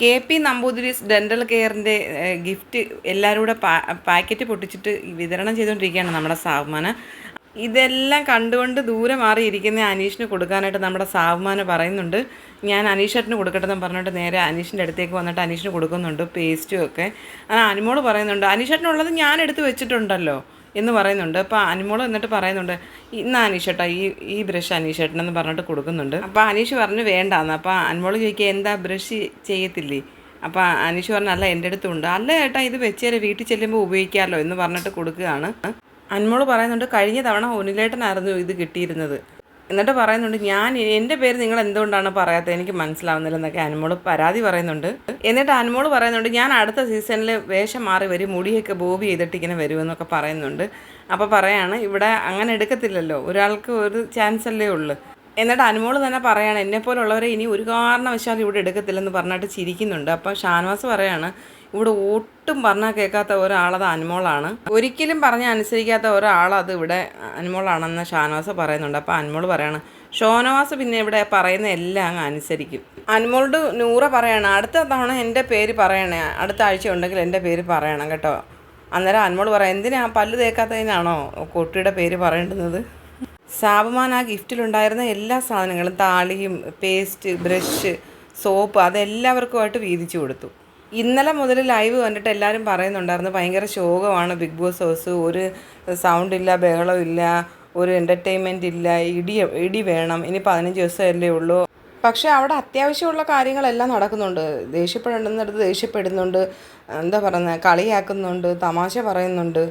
K P Namboothiri's dental കെയറിന്റെ gift എല്ലാവരും കൂടെ പാ പാക്കറ്റ് പൊട്ടിച്ചിട്ട് വിതരണം ചെയ്തുകൊണ്ടിരിക്കുകയാണ് നമ്മുടെ സാവുമാന ഇതെല്ലാം കണ്ടുകൊണ്ട് ദൂരെ മാറിയിരിക്കുന്ന അനീഷിന് കൊടുക്കാനായിട്ട് നമ്മുടെ സാവുമാന പറയുന്നുണ്ട്. ഞാൻ അനീഷേട്ടന് കൊടുക്കട്ടെ എന്ന് പറഞ്ഞിട്ട് നേരെ അനീഷിന്റെ അടുത്തേക്ക് വന്നിട്ട് അനീഷിന് കൊടുക്കുന്നുണ്ട് പേസ്റ്റും ഒക്കെ. അനുമോൾ പറയുന്നുണ്ട് അനീഷേട്ടനുള്ളത് ഞാൻ എടുത്ത് വെച്ചിട്ടുണ്ടല്ലോ. എന്ന് പറയുന്നുണ്ട്. അപ്പോൾ അനിമോൾ എന്നിട്ട് പറയുന്നുണ്ട് ഇന്ന് അനീഷേട്ടാ ഈ ഈ ബ്രഷ് അനീഷേട്ടനെന്ന് പറഞ്ഞിട്ട് കൊടുക്കുന്നുണ്ട്. അപ്പോൾ അനീഷ് പറഞ്ഞു വേണ്ടാന്ന്. അപ്പോൾ അനിമോൾ ചോദിക്കുക എന്താ ബ്രഷ് ചെയ്യത്തില്ലേ? അപ്പോൾ അനീഷ് പറഞ്ഞു അല്ല എന്റെ അടുത്തുണ്ട് അല്ല ഏട്ടാ ഇത് വെച്ചേരെ വീട്ടിൽ ചെല്ലുമ്പോൾ ഉപയോഗിക്കാമല്ലോ എന്ന് പറഞ്ഞിട്ട് കൊടുക്കുകയാണ്. അന്മോൾ പറയുന്നുണ്ട് കഴിഞ്ഞ തവണ ഒനിലേട്ടനായിരുന്നു ഇത് കിട്ടിയിരുന്നത്. എന്നിട്ട് പറയുന്നുണ്ട് ഞാൻ എന്റെ പേര് നിങ്ങൾ എന്തുകൊണ്ടാണ് പറയാത്തത്? എനിക്ക് മനസ്സിലാവുന്നില്ല എന്നൊക്കെ അനുമോൾ പരാതി പറയുന്നുണ്ട്. എന്നിട്ട് അനുമോൾ പറയുന്നുണ്ട് ഞാൻ അടുത്ത സീസണിൽ വേഷം മാറി വരും മുടിയൊക്കെ ബോബി ചെയ്തിട്ട് ഇങ്ങനെ വരുമെന്നൊക്കെ പറയുന്നുണ്ട്. അപ്പോൾ പറയാണ് ഇവിടെ അങ്ങനെ എടുക്കത്തില്ലല്ലോ ഒരാൾക്ക് ഒരു ചാൻസ് അല്ലേ ഉള്ളൂ. എന്നിട്ട് അനുമോൾ തന്നെ പറയാണ് എന്നെപ്പോലുള്ളവരെ ഇനി ഒരു കാരണവശാലും ഇവിടെ എടുക്കത്തില്ലെന്ന് പറഞ്ഞിട്ട് ചിരിക്കുന്നുണ്ട്. അപ്പം ഷാനവാസ് പറയാണ് ഇവിടെ ഒട്ടും പറഞ്ഞാൽ കേൾക്കാത്ത ഒരാളത് അനുമോളാണ്. ഒരിക്കലും പറഞ്ഞാൽ അനുസരിക്കാത്ത ഒരാളത് ഇവിടെ അനുമോളാണെന്ന് ഷാനവാസ് പറയുന്നുണ്ട്. അപ്പോൾ അനുമോൾ പറയാണ് ഷോനവാസ് പിന്നെ ഇവിടെ പറയുന്ന എല്ലാം അങ്ങ് അനുസരിക്കും. അനുമോളോട് നൂറ പറയാണ് അടുത്ത തവണ എന്റെ പേര് പറയണേ അടുത്ത ആഴ്ച ഉണ്ടെങ്കിൽ എന്റെ പേര് പറയണം കേട്ടോ. അന്നേരം അനുമോൾ പറയാം എന്തിനാ പല്ല് തേക്കാത്തതിനാണോ കുട്ടിയുടെ പേര് പറയേണ്ടുന്നത്? സാബുമാൻ ആ ഗിഫ്റ്റിലുണ്ടായിരുന്ന എല്ലാ സാധനങ്ങളും താളിയും പേസ്റ്റ് ബ്രഷ് സോപ്പ് അതെല്ലാവർക്കുമായിട്ട് വീതിച്ചു കൊടുത്തു. ഇന്നലെ മുതൽ ലൈവ് കണ്ടിട്ട് എല്ലാവരും പറയുന്നുണ്ടായിരുന്നു ഭയങ്കര ശോകമാണ് ബിഗ് ബോസ് ഹൗസ് ഒരു സൗണ്ട് ഇല്ല ബഹളമില്ല ഒരു എന്റർടൈൻമെന്റ് ഇല്ല ഇടി ഇടി വേണം ഇനി പതിനഞ്ച് ദിവസമല്ലേ ഉള്ളൂ. പക്ഷേ അവിടെ അത്യാവശ്യമുള്ള കാര്യങ്ങളെല്ലാം നടക്കുന്നുണ്ട്. ദേഷ്യപ്പെടേണ്ടുന്നിടത്ത് ദേഷ്യപ്പെടുന്നുണ്ട് എന്താ പറയുന്നത് കളിയാക്കുന്നുണ്ട് തമാശ പറയുന്നുണ്ട്.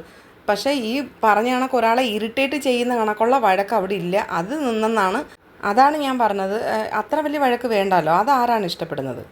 പക്ഷേ ഈ പറഞ്ഞ കണക്ക് ഒരാളെ ഇറിറ്റേറ്റ് ചെയ്യുന്ന കണക്കുള്ള വഴക്ക് അവിടെ ഇല്ല. അത് നിന്നെന്നാണ്. അതാണ് ഞാൻ പറഞ്ഞത്. അത്ര വലിയ വഴക്ക് വേണ്ടല്ലോ അതാരാണ് ഇഷ്ടപ്പെടുന്നത്?